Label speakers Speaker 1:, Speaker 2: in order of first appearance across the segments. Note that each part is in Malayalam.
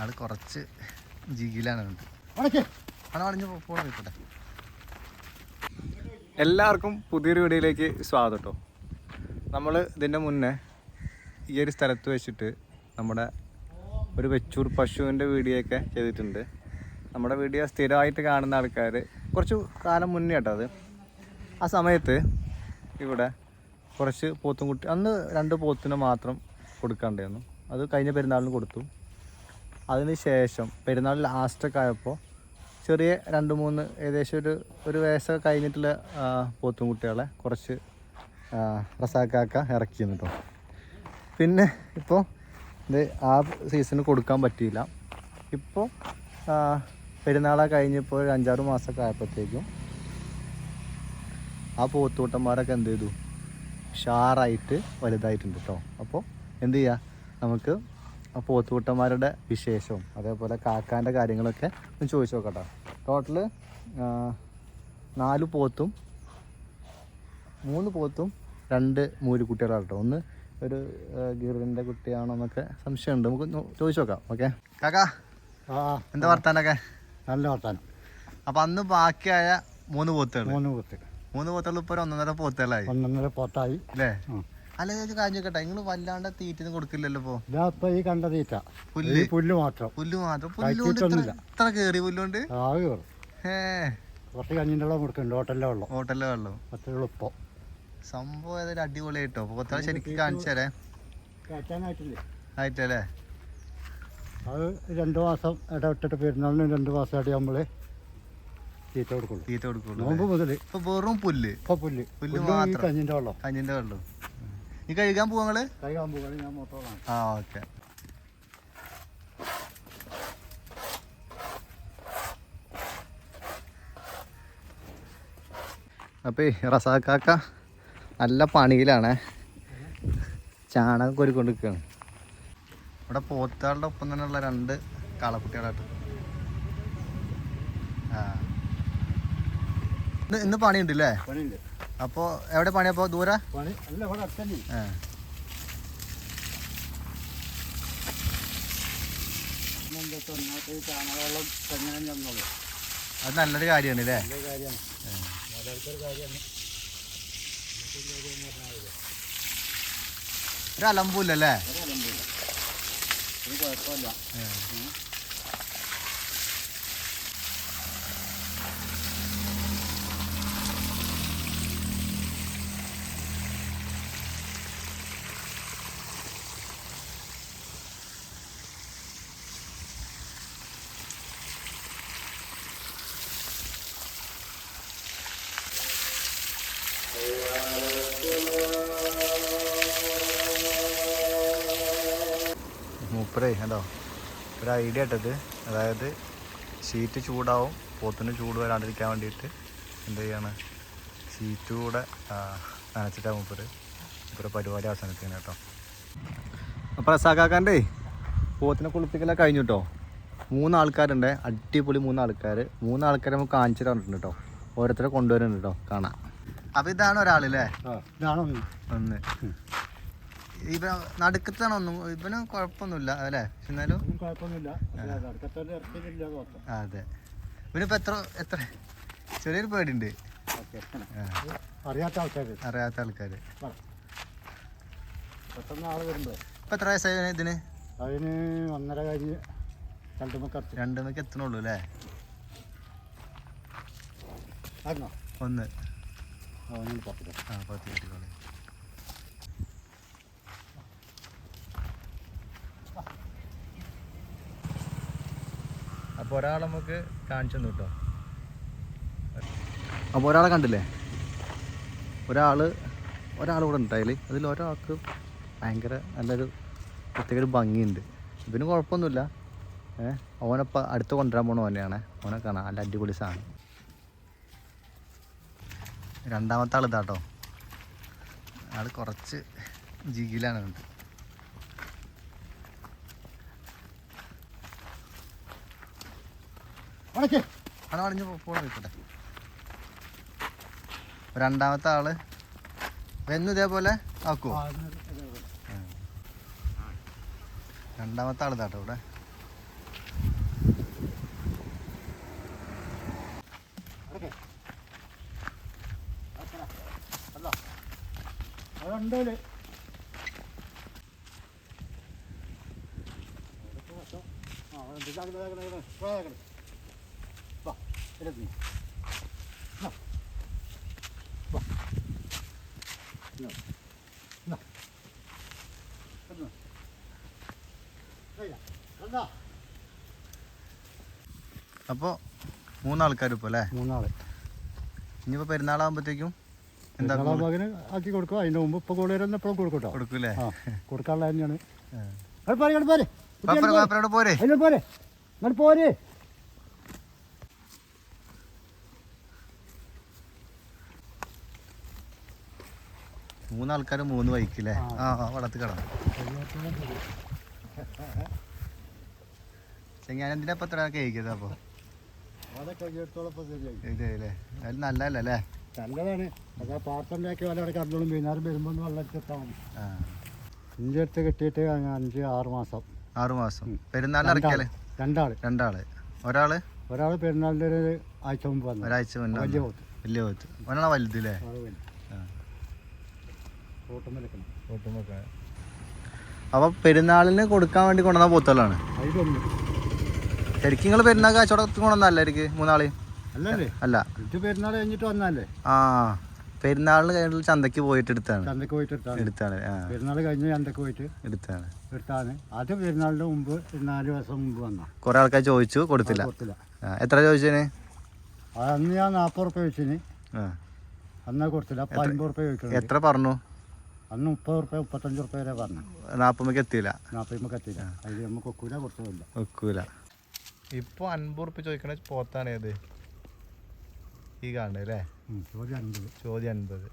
Speaker 1: ആൾ കുറച്ച് ജിഗിലാണ് പോണ പോയിക്കോട്ടെ
Speaker 2: എല്ലാവർക്കും പുതിയൊരു വീഡിയോയിലേക്ക് സ്വാഗതം കേട്ടോ നമ്മൾ ഇതിന്റെ മുന്നേ ഈ ഒരു സ്ഥലത്ത് വെച്ചിട്ട് നമ്മുടെ ഒരു വെച്ചൂർ പശുവിന്റെ വീഡിയോയൊക്കെ ചെയ്തിട്ടുണ്ട്. നമ്മുടെ വീഡിയോ സ്ഥിരമായിട്ട് കാണുന്ന ആൾക്കാർ കുറച്ച് കാലം മുന്നേ കേട്ടോ അത്. ആ സമയത്ത് ഇവിടെ കുറച്ച് പോത്തും കുട്ടി അന്ന് രണ്ട് പോത്തിനെ മാത്രം കൊടുക്കാണ്ടായിരുന്നു. അത് കഴിഞ്ഞ പെരുന്നാളിന് കൊടുത്തു. അതിന് ശേഷം പെരുന്നാൾ ലാസ്റ്റൊക്കെ ആയപ്പോൾ ചെറിയ രണ്ട് മൂന്ന് ഏകദേശം ഒരു ഒരു വയസ്സൊക്കെ കഴിഞ്ഞിട്ടുള്ള ആ, പോത്തും കുട്ടികളെ കുറച്ച് റസാക്കാക്ക ഇറക്കി കേട്ടോ പിന്നെ ഇപ്പോൾ ഇത് ആ സീസണിൽ കൊടുക്കാൻ പറ്റിയില്ല. ഇപ്പോൾ പെരുന്നാളൊക്കെ കഴിഞ്ഞപ്പോൾ ഒരു അഞ്ചാറ് മാസമൊക്കെ ആയപ്പോഴത്തേക്കും ആ പോത്തുകൂട്ടന്മാരൊക്കെ എന്ത് ചെയ്തു? ഷാറായിട്ട് വലുതായിട്ടുണ്ട് കേട്ടോ അപ്പോൾ എന്ത് ചെയ്യുക നമുക്ക് പോത്തുകൂട്ടന്മാരുടെ വിശേഷവും അതേപോലെ കാക്കാന്റെ കാര്യങ്ങളൊക്കെ ഒന്ന് ചോദിച്ചു നോക്കട്ടോ. ടോട്ടൽ നാല് പോത്തും മൂന്ന് പോത്തും രണ്ട് മൂരിക്കുട്ടികളാണ് കേട്ടോ. ഒന്ന് ഒരു ഗീറിന്റെ കുട്ടിയാണോ എന്നൊക്കെ സംശയമുണ്ട്. നമുക്ക് ചോദിച്ചു നോക്കാം ഓക്കെ
Speaker 1: കാക്കാ എന്താ വർത്താനൊക്കെ?
Speaker 3: നല്ല വർത്താനം.
Speaker 1: അപ്പം അന്ന് ബാക്കിയായ മൂന്ന് പോത്തുകൾ
Speaker 3: മൂന്ന് പോത്തുകൾ
Speaker 1: മൂന്ന് പോത്തുകൾ ഇപ്പോൾ ഒരു ഒന്നൊന്നര പോത്തുകളായി.
Speaker 3: ഒന്നൊന്നര പോത്തായി.
Speaker 1: അല്ലേ. അല്ല ചേച്ചി കാഞ്ഞു കേട്ടെ നിങ്ങൾ വല്ലാണ്ട് തീറ്റൊന്നും കൊടുക്കില്ലല്ലോ ഇപ്പൊ?
Speaker 3: ഇതാ ഈ കണ്ട തീറ്റ.
Speaker 1: പുല്ല്?
Speaker 3: പുല്ല് മാത്രം.
Speaker 1: പുല്ല് മാത്രം. പുല്ലുകൊണ്ട് ഇത്ര കേറി പുല്ലുകൊണ്ട്
Speaker 3: കുറച്ച് കഞ്ഞിന്റെ വെള്ളം കൊടുക്കുന്നുണ്ട്. ഹോട്ടലിലെ വെള്ളം.
Speaker 1: ഹോട്ടലിലെ വെള്ളം.
Speaker 3: അത്ര എളുപ്പം
Speaker 1: സംഭവം ഏതായാലും അടിപൊളി കേട്ടോ പോത്തുകൾ ശരിക്കും കാണിച്ചു തരേ. ആയിട്ടല്ലേ?
Speaker 3: അത് രണ്ട് മാസം ഇടവിട്ടിട്ട് പെരുന്നാളിന് രണ്ട് മാസം അടിയാകുമ്പോൾ തീറ്റ കൊടുക്കുള്ളൂ.
Speaker 1: തീറ്റ കൊടുക്കുള്ളൂ
Speaker 3: നോമ്പ് മുതൽ
Speaker 1: ഇപ്പൊ വെറും പുല്ല്.
Speaker 3: ഇപ്പൊ പുല്ല്.
Speaker 1: പുല്ല് മാത്രം.
Speaker 3: കഞ്ഞിന്റെ വെള്ളം.
Speaker 1: കഞ്ഞിന്റെ വെള്ളം. ഈ കഴുകാൻ
Speaker 3: പോവാ കാമ്പുകൾ ഞാൻ മൊത്തമാണ്
Speaker 1: ആ ഓക്കെ.
Speaker 2: അപ്പോൾ റസാക്കാക്ക നല്ല പണിയിലാണ്. ചാണകം കോരിക്കൊണ്ട് നിൽക്കുകയാണ്
Speaker 1: ഇവിടെ പോത്താളുടെ ഒപ്പം തന്നെയുള്ള രണ്ട് കാളക്കുട്ടികളായിട്ട്. ആ. ഇന്ന് ഇന്ന് പണിയുണ്ട് അല്ലേ
Speaker 3: പണിയുണ്ട്.
Speaker 1: അപ്പോൾ എവിടെ പണിയപ്പോ ദൂരെ?
Speaker 3: പണി? അല്ല ഇവിടെ
Speaker 1: ആ. അത് നല്ലൊരു കാര്യമാണ് അല്ലേ ഒരു
Speaker 3: അലമ്പൂല്ലേ കുഴപ്പമില്ല.
Speaker 1: ഒരു ഐഡിയ ഇട്ടത്. അതായത് ഷീറ്റ് ചൂടാവും പോത്തിന് ചൂട് വരാണ്ടിരിക്കാൻ വേണ്ടിയിട്ട് എന്ത് ചെയ്യാണ്? ഷീറ്റ് കൂടെ നനച്ചിട്ടാണ് മൂപ്പര്. മൂപ്പര് പരിപാടി അവസാനിപ്പിക്കുന്നത് കേട്ടോ.
Speaker 2: അപ്പോൾ റസാക്കാക്കാന്റെ പോത്തിനെ കുളിപ്പിക്കലൊക്കെ കഴിഞ്ഞു കേട്ടോ മൂന്നാൾക്കാരുണ്ട്. അടിപൊളി മൂന്നാൾക്കാർ മൂന്നാൾക്കാരെ നമുക്ക് കാണിച്ചു തന്നിട്ടുണ്ട് കേട്ടോ ഓരോരുത്തരെ കൊണ്ടുവരുന്നുണ്ട് കേട്ടോ കാണാം.
Speaker 1: അപ്പം ഇതാണ് ഒരാളല്ലേ
Speaker 3: ഇതാണോ? ഒന്ന്.
Speaker 1: ഇവ നടുക്കത്താണ് ഒന്നും ഇവന് കുഴപ്പമൊന്നുമില്ല അല്ലേ? എന്നാലും? അതെ ഇവനിപ്പോ എത്ര എത്ര? ചെറിയൊരു പേടിയുണ്ട്.
Speaker 3: അറിയാത്ത ആൾക്കാർ
Speaker 1: അറിയാത്ത ആൾക്കാർ ഇപ്പൊ എത്ര വയസ്സായി ഇതിന്?
Speaker 3: അതിന് ഒന്നര കഴിഞ്ഞ് രണ്ടു മണിക്ക്
Speaker 1: രണ്ടു മണിക്ക് എത്തണുള്ളൂ അല്ലേ? ഒന്ന്. ആ പത്ത് കുട്ടികളെ അപ്പോൾ നമുക്ക് കാണിച്ചു കേട്ടോ.
Speaker 2: അപ്പോൾ ഒരാളെ കണ്ടില്ലേ? ഒരാൾ ഒരാൾ കൂടെ ഉണ്ട് അതിൽ അതിൽ ഒരാൾക്ക് ഭയങ്കര നല്ലൊരു പ്രത്യേക ഒരു ഭംഗിയുണ്ട്. ഇവന് കുഴപ്പമൊന്നുമില്ല. ഏഹ് ഓനപ്പം അടുത്ത് കൊണ്ടുവരാൻ പോണ ഓനെയാണ് ഓനെ കാണാൻ നല്ല അടിപൊളി സാധനം.
Speaker 1: രണ്ടാമത്തെ ആൾ ഇതാട്ടോ ആൾ കുറച്ച് ജിഗിലാണ് ഉണ്ട് രണ്ടാമത്തെ ആൾ വെന്ന് ഇതേപോലെ ആക്കുവോ? രണ്ടാമത്തെ ആൾ താട്ടോ ഇവിടെ.
Speaker 3: അതുണ്ടല്ലേ ആ എന്ത് വാ No. No. No. Venga, anda.
Speaker 1: അപ്പോൾ മൂന്നാൾക്കാർ ഇപ്പോൾ അല്ലേ?
Speaker 3: മൂന്നാൾ.
Speaker 1: ഇനിയിപ്പോൾ പെരുന്നാളാകുമ്പോഴത്തേക്കും എന്താ
Speaker 3: മകന് ആക്കി കൊടുക്കും. അതിന്റെ മുമ്പ് ഇപ്പൊ കൂടുതലൊന്നും കൊടുക്കട്ടോ
Speaker 1: കൊടുക്കൂലേ
Speaker 3: കൊടുക്കാനുള്ള തന്നെയാണ്. പോരെ പോരെ.
Speaker 1: പോരെ. മൂന്നാൾക്കാർ മൂന്ന് ബൈക്കില്ലേ ആ. ആ വടത്ത് കടന്നു. ഞാൻ എന്തിനാ ഇപ്പം എത്ര കേൾക്കുന്നത് അപ്പോൾ അത് നല്ലതല്ലേ? അല്ലേ
Speaker 3: നല്ലതാണ്. അതാ പാർട്ടുണ്ടാക്കി വല്ല കറണ്ടോളും വൈകുന്നേരം വരുമ്പോൾ ഒന്ന് വെള്ളം എടുത്തിട്ടാൽ മതി.
Speaker 1: ആ.
Speaker 3: ഇഞ്ചി എടുത്ത് കെട്ടിയിട്ട് അങ്ങ് അഞ്ച് ആറ് മാസം.
Speaker 1: ആറ് മാസം. പെരുന്നാൾ ഇറക്കിയാലേ?
Speaker 3: രണ്ടാൾ.
Speaker 1: രണ്ടാൾ. ഒരാൾ?
Speaker 3: ഒരാൾ പെരുന്നാളിന്റെ ഒരു ആഴ്ച മുമ്പ് വന്നു.
Speaker 1: ഒരാഴ്ച മുന്നേ
Speaker 3: വലിയ. പോത്ത്.
Speaker 1: വലിയ പോത്ത്. ഒരാളെ വലുത്. അല്ലേ അപ്പോൾ പെരുന്നാളിന് കൊടുക്കാൻ വേണ്ടി കൊണ്ടുവന്ന പോത്തുകളാണ്? ശരിക്കും നിങ്ങൾ പെരുന്നാൾ കച്ചവടത്തിൽ കൊണ്ടുവന്നല്ല എനിക്ക്
Speaker 3: മൂന്നാൾ?
Speaker 1: അല്ല.
Speaker 3: പെരുന്നാൾ കഴിഞ്ഞിട്ട് വന്നല്ലേ
Speaker 1: ആ പെരുന്നാളിന് കഴിഞ്ഞിട്ട് ചന്തയ്ക്ക് പോയിട്ട് എടുത്താണ്.
Speaker 3: ചന്തക്ക് പോയിട്ട് എടുത്താണ്.
Speaker 1: എടുത്താണ്
Speaker 3: പെരുന്നാൾ കഴിഞ്ഞ് ചന്തക്ക് പോയിട്ട്
Speaker 1: എടുത്താണ്.
Speaker 3: എടുത്താണ്. അത് പെരുന്നാളിന്റെ മുമ്പ് നാല് ദിവസം മുമ്പ് വന്ന.
Speaker 1: കുറേ ആൾക്കാർ ചോദിച്ചു കൊടുത്തില്ല. എത്ര ചോദിച്ചതിന്?
Speaker 3: അന്ന് ഞാൻ നാപ്പത് റുപ്യ വെച്ചിന് അന്നാ കൊടുത്തില്ല. അപ്പം അമ്പത് റുപ്യ ചോദിക്കണം
Speaker 1: എത്ര പറഞ്ഞു?
Speaker 3: അന്ന് മുപ്പത് റുപ്യ മുപ്പത്തഞ്ച് റുപ്യ വരെ പറഞ്ഞു.
Speaker 1: നാൽപ്പമ്മക്ക് എത്തിയില്ല.
Speaker 3: നാൽപ്പമ്മക്ക് എത്തിയില്ല. അതിൽ നമുക്ക് ഒക്കൂല കൊടുത്തതില്ല
Speaker 1: ഒക്കൂല. ഇപ്പോൾ അൻപത് റുപ്യ ചോദിക്കണ പോത്താണ് ഏത്? ഈ കാണുന്നത് അല്ലേ?
Speaker 3: ചോദ്യം അൻപത്.
Speaker 1: ചോദ്യം അൻപത്.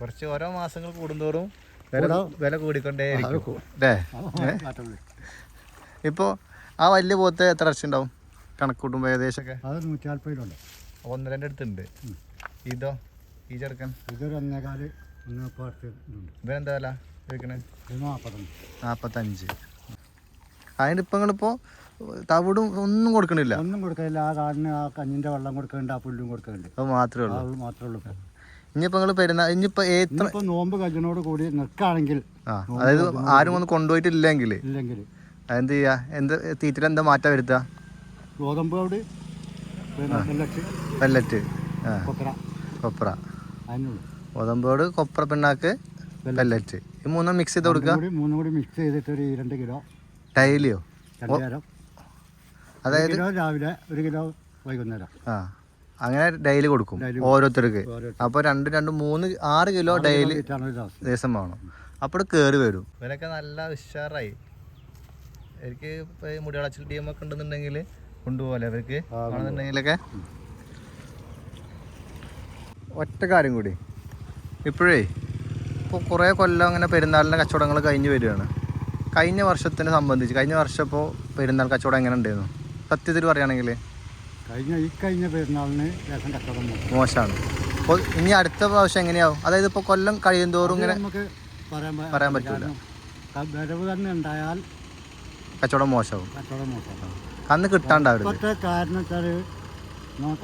Speaker 1: കുറച്ച് ഓരോ മാസങ്ങൾ കൂടുന്തോറും വില
Speaker 3: കൂടാ.
Speaker 1: വില കൂടിക്കൊണ്ടേ അല്ലേ. ഇപ്പോൾ ആ വലിയ പോത്ത് എത്ര വർഷം ഉണ്ടാവും കണക്ക് കൂട്ടുമ്പോൾ ഏകദേശമൊക്കെ?
Speaker 3: അത് നൂറ്റി നാൽപ്പതിലുണ്ട്
Speaker 1: ഒന്ന് രണ്ട് അടുത്തുണ്ട് ഇതോ? ഈ ചെറുക്കൻ?
Speaker 3: ഇതൊരു ഒന്നേകാൽ
Speaker 1: ഇവനെന്താ വില? ചോദിക്കണേ.
Speaker 3: നാൽപ്പത്തഞ്ച്
Speaker 1: നാൽപ്പത്തഞ്ച് ഇപ്പം നിങ്ങളിപ്പോൾ തവിടും ഒന്നും കൊടുക്കണില്ല?
Speaker 3: ഒന്നും കൊടുക്കില്ല ആ കാടിന് ആ കഞ്ഞിന്റെ വെള്ളം കൊടുക്കുന്നുണ്ട് ആ പുല്ലും കൊടുക്കുന്നുണ്ട്
Speaker 1: അത് മാത്രമേ ഉള്ളൂ.
Speaker 3: അത് മാത്രമേ ഉള്ളൂ.
Speaker 1: ഇനിയിപ്പോൾ നിങ്ങൾ പെരുന്നാൾ ഇനിയിപ്പോൾ എത്ര
Speaker 3: നോമ്പ് കഞ്ഞിനോട് കൂടി നിൽക്കുകയാണെങ്കിൽ
Speaker 1: ആ അതായത് ആരും ഒന്ന് കൊണ്ടുപോയിട്ടില്ലെങ്കിൽ?
Speaker 3: ഇല്ലെങ്കിൽ.
Speaker 1: അതെന്ത് ചെയ്യുക എന്ത് തീറ്റിൽ എന്താ മാറ്റം വരുത്തുക
Speaker 3: ഗോതമ്പ് അവിടെ വെല്ലറ്റ് വെള്ളച്ച്
Speaker 1: പെല്ലറ്റ് ആ.
Speaker 3: കൊക്കര
Speaker 1: കൊപ്ര.
Speaker 3: അതിനുള്ളൂ.
Speaker 1: ഗോതമ്പോട് കൊപ്ര പിണ്ണാക്ക് പെല്ലറ്റ് ഈ മൂന്നും മിക്സ് ചെയ്ത് കൊടുക്കുക.
Speaker 3: കൂടി മൂന്നും കൂടി മിക്സ് ചെയ്തിട്ട് ഒരു രണ്ട് കിലോ
Speaker 1: ഡെയിലിയോ അതായത്
Speaker 3: കിലോ രാവിലെ ഒരു കിലോ വൈകുന്നേരം.
Speaker 1: ആ അങ്ങനെ ഡെയിലി കൊടുക്കും ഓരോരുത്തർക്ക്. അപ്പോൾ രണ്ട് രണ്ട് മൂന്ന് ആറ് കിലോ ഡെയിലി
Speaker 3: ദിവസം.
Speaker 1: വേണം. അപ്പോൾ കയറി വരും. ഇവനൊക്കെ നല്ല ഉഷാറായി. എനിക്ക് ഇപ്പോൾ മുടികളച്ചിൽ ടീം ഒക്കെ ഉണ്ടെന്നുണ്ടെങ്കിൽ കൊണ്ടുപോകല്ലേ അവർക്ക് ആണെന്നുണ്ടെങ്കിലൊക്കെ ഒറ്റ കാര്യം കൂടി. ഇപ്പോഴേ ഇപ്പോൾ കുറേ കൊല്ലം അങ്ങനെ പെരുന്നാളിന്റെ കച്ചവടങ്ങൾ കഴിഞ്ഞ് വരികയാണ്. കഴിഞ്ഞ വർഷത്തിനെ സംബന്ധിച്ച് കഴിഞ്ഞ വർഷം ഇപ്പോൾ പെരുന്നാൾ കച്ചവടം എങ്ങനെ ഉണ്ടായിരുന്നു? സത്യത്തിൽ പറയുകയാണെങ്കിൽ.
Speaker 3: കഴിഞ്ഞ ഈ കഴിഞ്ഞ പെരുന്നാളിന് ലേശം കച്ചവടം
Speaker 1: മോശമാണ്. അപ്പോൾ ഇനി അടുത്ത പ്രാവശ്യം എങ്ങനെയാവും? അതായത് ഇപ്പോൾ കൊല്ലം കഴിയുന്തോറും ഇങ്ങനെ
Speaker 3: നമുക്ക് പറയാൻ പ-
Speaker 1: പറയാൻ പറ്റില്ല
Speaker 3: കാരണം വരവ് തന്നെ ഉണ്ടായാൽ
Speaker 1: കച്ചവടം മോശമാവും.
Speaker 3: കച്ചവടം നോക്കാം
Speaker 1: അന്ന് കിട്ടാണ്ടാവരുത്.
Speaker 3: ഇപ്പോഴത്തെ കാരണം വെച്ചാൽ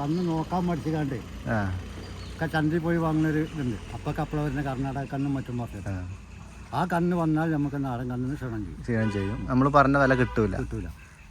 Speaker 3: അന്ന് നോക്കാൻ പഠിച്ചിട്ടാണ്ട്
Speaker 1: ആ.
Speaker 3: ഒക്കെ ചന്തയിൽ പോയി വാങ്ങുന്നൊരു ഇതുണ്ട്. അപ്പോൾ കപ്പള വരുന്ന കർണാടക കണ്ണും മറ്റും പറഞ്ഞത്
Speaker 1: ആ.
Speaker 3: കണ്ണ് വന്നാൽ നമുക്ക് നാടൻ കണ്ണിന് ക്ഷണം ചെയ്യും.
Speaker 1: ക്ഷീണം ചെയ്യും. നമ്മൾ പറഞ്ഞ വില കിട്ടൂല.
Speaker 3: കിട്ടൂല.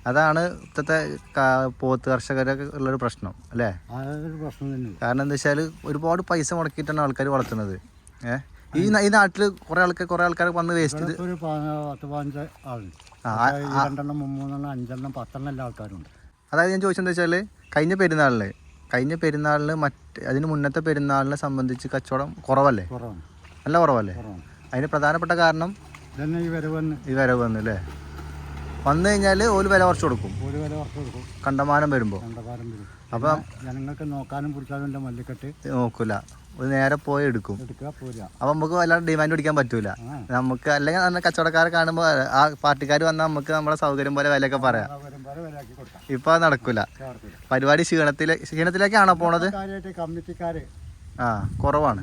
Speaker 1: അതാണ് ഇപ്പോഴത്തെ ക- പോത്ത് കർഷകരൊക്കെ ഉള്ളൊരു പ്രശ്നം അല്ലേ?
Speaker 3: ആ ഒരു പ്രശ്നം തന്നെ
Speaker 1: കാരണം എന്താ വെച്ചാൽ ഒരുപാട് പൈസ മുടക്കിയിട്ടാണ് ആൾക്കാർ വളർത്തുന്നത്. ഏഹ് ഈ ഈ നാട്ടിൽ കുറേ ആൾക്കാർ കുറേ ആൾക്കാർ വന്ന് വേസ്റ്റ്
Speaker 3: ഇവിടെ ഒരു പ- പത്ത് പതിനഞ്ച് ആളുണ്ട്.
Speaker 1: ആ,
Speaker 3: ഈ രണ്ടെണ്ണം മൂന്നെണ്ണം അഞ്ചെണ്ണം പത്തെണ്ണം എല്ലാ ആൾക്കാരുണ്ട്.
Speaker 1: അതായത് ഞാൻ ചോദിച്ചെന്താ വെച്ചാൽ കഴിഞ്ഞ പെരുന്നാളിന് കഴിഞ്ഞ പെരുന്നാളിന് മറ്റ് അതിന് മുന്നത്തെ പെരുന്നാളിനെ സംബന്ധിച്ച് കച്ചവടം കുറവല്ലേ?
Speaker 3: കുറവാണ്.
Speaker 1: നല്ല കുറവല്ലേ?
Speaker 3: കുറവാണ്.
Speaker 1: അതിന് പ്രധാനപ്പെട്ട കാരണം?
Speaker 3: ഇതന്നെ ഈ വരവ് വന്ന്
Speaker 1: ഈ വരവ് വന്നു അല്ലേ? വന്നു കഴിഞ്ഞാൽ ഒരു വില കുറച്ച് കൊടുക്കും.
Speaker 3: ഒരു വില കുറച്ച് കൊടുക്കും.
Speaker 1: കണ്ടമാനം വരുമ്പോൾ
Speaker 3: കണ്ടമാനം വരും.
Speaker 1: അപ്പം
Speaker 3: ജനങ്ങൾക്ക് നോക്കാനും എന്റെ മല്ലിക്കെട്ട്.
Speaker 1: നോക്കൂല. ഒരു നേരെ പോയി എടുക്കും. അപ്പൊ നമുക്ക് വല്ലാണ്ട് ഡിമാൻഡ് പിടിക്കാൻ പറ്റൂല. നമുക്ക് അല്ലെങ്കിൽ നല്ല കച്ചവടക്കാരെ കാണുമ്പോൾ ആ പാർട്ടിക്കാർ വന്നാൽ നമുക്ക് നമ്മുടെ സൗകര്യം പോലെ വിലയൊക്കെ പറയാം. ഇപ്പൊ അത് നടക്കൂല. പരിപാടി ക്ഷീണത്തിലെ ക്ഷീണത്തിലേക്കാണോ പോണത്? ആ കുറവാണ്.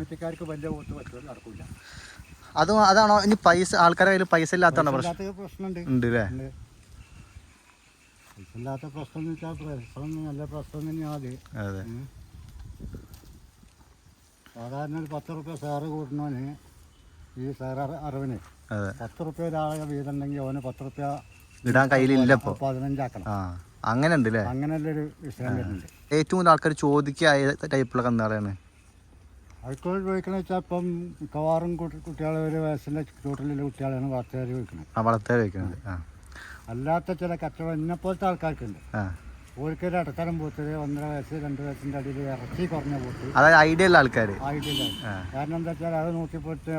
Speaker 1: അത് അതാണോ? ഇനി പൈസ ആൾക്കാരെ കയ്യിൽ പൈസ ഇല്ലാത്തതാണോ പ്രശ്നം? ഉണ്ട് അല്ലേ.
Speaker 3: ഇല്ലാത്ത പ്രശ്നം എന്ന് വെച്ചാൽ പ്രശ്നം നല്ല പ്രശ്നം തന്നെയാണ് അത്.
Speaker 1: അതെ.
Speaker 3: സാധാരണ ഒരു പത്ത് റുപ്യ സാറ് കൂട്ടണവന് ഈ സാറ് അറ- അറിവിന്
Speaker 1: അതെ.
Speaker 3: പത്ത് റുപ്യ ഒരാളെ വീടുണ്ടെങ്കിൽ അവന് പത്ത് റുപ്യ
Speaker 1: ഇടാൻ കയ്യിലില്ല ഇപ്പോൾ
Speaker 3: പതിനഞ്ചാക്കണം
Speaker 1: അങ്ങനെ ഉണ്ട് അല്ലേ
Speaker 3: അങ്ങനെയുള്ളൊരു വിഷയം വരുന്നുണ്ട്.
Speaker 1: ഏറ്റവും കൂടുതൽ ആൾക്കാർ ചോദിക്കുക ടൈപ്പുള്ള കന്നുകളാണ്
Speaker 3: ആൾക്കോൾ ചോദിക്കണ വെച്ചാൽ ഇപ്പം മിക്കവാറും കുട്ടികളെ ഒരു വയസ്സിന്റെ ചൂട്ടിലുള്ള കുട്ടികളാണ് വളർത്തുകാർ ചോദിക്കുന്നത്
Speaker 1: ആ വളർത്താൻ വയ്ക്കുന്നത്
Speaker 3: അല്ലാത്ത ചില കച്ചവടം എന്നെപ്പോലത്തെ ആൾക്കാർക്കുണ്ട്. ഒരു ഇടത്തരം പോത്ത് ഒന്നര വയസ്സ് രണ്ട് വയസ്സിന്റെ അടിയിൽ ഇറച്ചി കുറഞ്ഞ പോത്ത്.
Speaker 1: അതായത് ഐഡിയ ഉള്ള ആൾക്കാർ
Speaker 3: ആയിട്ടില്ല കാരണം എന്താ വെച്ചാൽ അത് നോക്കിപ്പോയിട്ട്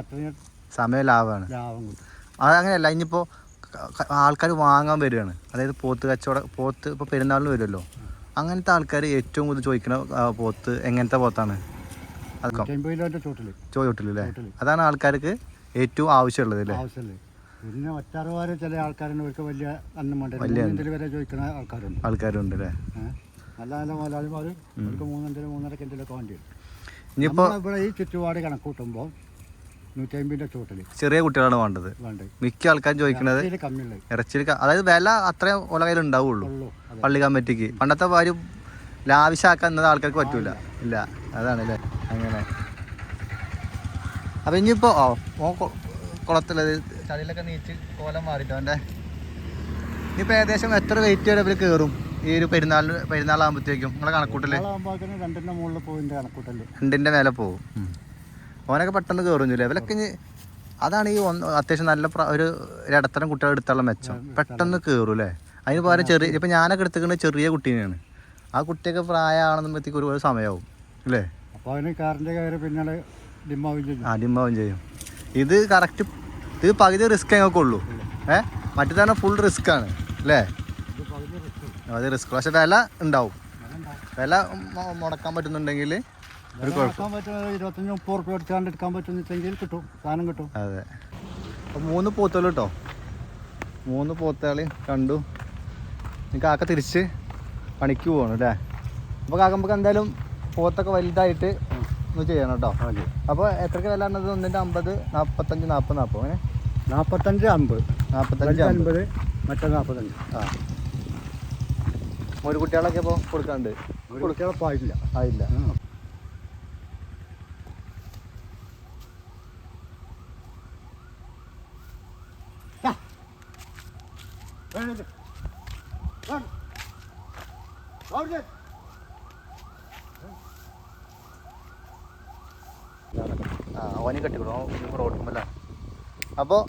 Speaker 3: അത്രയും
Speaker 1: സമയം ലാഭമാണ്.
Speaker 3: ലാഭം കിട്ടും.
Speaker 1: അത് അങ്ങനെയല്ല ഇനിയിപ്പോൾ ആൾക്കാർ വാങ്ങാൻ വരികയാണ്. അതായത് പോത്ത് കച്ചവടം പോത്ത് ഇപ്പോൾ പെരുന്നാളിന് വരുമല്ലോ. അങ്ങനത്തെ ആൾക്കാർ ഏറ്റവും കൂടുതൽ ചോദിക്കുന്ന പോത്ത് എങ്ങനത്തെ പോത്താണ്?
Speaker 3: ചൂട്ടിൽ ചൂട്ടിൽ
Speaker 1: അതാണ് ആൾക്കാർക്ക് ഏറ്റവും ആവശ്യമുള്ളത് അല്ലേ
Speaker 3: പിന്നെ ഒറ്ററുപാട് ചില ആൾക്കാരുണ്ട് അവർക്ക് വലിയ അന്നം വേണ്ട. മൂന്നിന്റെ വരെ ചോദിക്കുന്ന ആൾക്കാരുണ്ട്.
Speaker 1: ആൾക്കാരുണ്ട് അല്ലേ?
Speaker 3: നല്ല നല്ല മുതലാളിമാർ അവർക്ക് മൂന്നിന്റെ മൂന്നര കിൻഡിലൊക്കെ വേണ്ടി വരും.
Speaker 1: ഇനിയിപ്പോൾ
Speaker 3: ഇവിടെ ഈ ചുറ്റുപാട് നൂറ്റമ്പതിന്റെ ചൂട്ടിൽ
Speaker 1: ചെറിയ കുട്ടികളാണ് വേണ്ടത്.
Speaker 3: വേണ്ട?
Speaker 1: മിക്ക ആൾക്കാരും ചോദിക്കുന്നത്
Speaker 3: ഇറച്ചി
Speaker 1: ഇറച്ചിയിൽ അതായത് വില അത്രയും ഉള്ള കയ്യിൽ ഉണ്ടാവുള്ളൂ പള്ളി കമ്മിറ്റിക്ക്. പണ്ടത്തെ ഒരു ലാവിശാക്കാൻ എന്നത് ആൾക്കാർക്ക് പറ്റൂല. ഇല്ല അതാണ് അല്ലേ? അങ്ങനെ. അപ്പം ഇനിയിപ്പോൾ ഓ കുളത്തിലത് ചളിയിലൊക്കെ നീച്ച് കോലം മാറിട്ടോ അവന്റെ. ഇനിയിപ്പോൾ ഏകദേശം എത്ര വെയിറ്റ് വരെ ഇവർ കയറും ഈ ഒരു പെരുന്നാൾ പെരുന്നാളാകുമ്പോഴത്തേക്കും നിങ്ങളെ
Speaker 3: കണക്കൂട്ടൽ? രണ്ടിന്റെ മുകളിൽ പോയിന്റെ കണക്കൂട്ടൽ.
Speaker 1: രണ്ടിന്റെ മേലെ പോകും ഓനൊക്കെ പെട്ടെന്ന് കയറും ചില ഇവരൊക്കെ അതാണ് ഈ ഒന്ന് അത്യാവശ്യം നല്ല ഒരു ഇടത്തരം കുട്ടികൾ എടുത്തുള്ള മെച്ചം. പെട്ടെന്ന് കയറും അല്ലേ? അതിന് പകരം ചെറിയ ഇപ്പം ഞാനൊക്കെ എടുത്തിരിക്കുന്നത് ചെറിയ കുട്ടീനെയാണ്. ആ കുട്ടിയൊക്കെ പ്രായമാണെന്നുമ്പോഴത്തേക്ക് ഒരുപാട് സമയമാവും അല്ലേ?
Speaker 3: അപ്പോൾ അതിന് കാറിന്റെ കയറി പിന്നാലെ ഡിമ്മാവും ചെയ്യും.
Speaker 1: ആ ആദ്യമാവും ചെയ്യും. ഇത് കറക്റ്റ് ഇത് പകുതി റിസ്ക് ഞങ്ങൾക്ക് ഉള്ളൂ ഏഹ് മറ്റു തന്നെ ഫുൾ റിസ്ക് ആണ്. അല്ലേ?
Speaker 3: ഇത് പകുതി റിസ്ക്
Speaker 1: അത് റിസ്ക് പക്ഷെ വില ഉണ്ടാവും. വില മുടക്കാൻ പറ്റുന്നുണ്ടെങ്കിൽ ഒരു
Speaker 3: വില നടക്കാൻ പറ്റുന്ന ഇരുപത്തഞ്ച് മുപ്പത് റുപ്യ അടിച്ചാണ്ട് എടുക്കാൻ പറ്റുന്നെങ്കിൽ കിട്ടും. സാധനം കിട്ടും.
Speaker 1: അതെ. അപ്പോൾ മൂന്ന് പോത്തുകൾ കേട്ടോ മൂന്ന് പോത്താളി കണ്ടു. കാക്ക തിരിച്ച് പണിക്ക് പോകണം അല്ലേ അപ്പോൾ കാക്ക നമുക്ക് എന്തായാലും പോത്തൊക്കെ വലുതായിട്ട് ചെയ്യണം കേട്ടോ. അപ്പോൾ എത്രക്ക് വില ഉള്ളത് ഒന്നിന്റെ അമ്പത് നാൽപ്പത്തഞ്ച് നാൽപ്പത് നാൽപ്പത് അങ്ങനെ?
Speaker 3: നാൽപ്പത്തഞ്ച് അമ്പത്.
Speaker 1: നാൽപ്പത്തഞ്ച് അമ്പത്.
Speaker 3: മറ്റേ നാൽപ്പത്തഞ്ച്
Speaker 1: ആ. ഒരു കുട്ടികളൊക്കെ ഇപ്പോൾ കൊടുക്കാണ്ട്
Speaker 3: കുട്ടികളെ ആയില്ല.
Speaker 1: ആയില്ല ആ ഓനെ കെട്ടിക്കൊടുക്കും റോട്ടുമല്ല അപ്പോൾ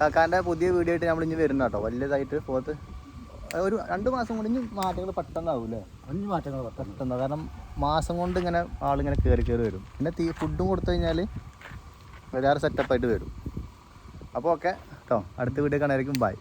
Speaker 1: കാക്കാന്റെ പുതിയ വീഡിയോ ആയിട്ട് നമ്മൾ ഇനി വരുന്ന കേട്ടോ. വലിയതായിട്ട് പോത്ത്. ഒരു രണ്ട് മാസം കൊണ്ട് ഇനി മാറ്റങ്ങൾ പെട്ടെന്നാവൂലേ
Speaker 3: അഞ്ച് മാറ്റങ്ങൾ
Speaker 1: പെട്ടെന്ന്. കാരണം മാസം കൊണ്ട് ഇങ്ങനെ ആളിങ്ങനെ കയറി കയറി വരും. പിന്നെ തീ ഫുഡും കൊടുത്തു കഴിഞ്ഞാൽ വേറെ സെറ്റപ്പായിട്ട് വരും. അപ്പോൾ ഓക്കെ. കേട്ടോ. അടുത്ത വീഡിയോ കാണാനായിരിക്കും ബൈ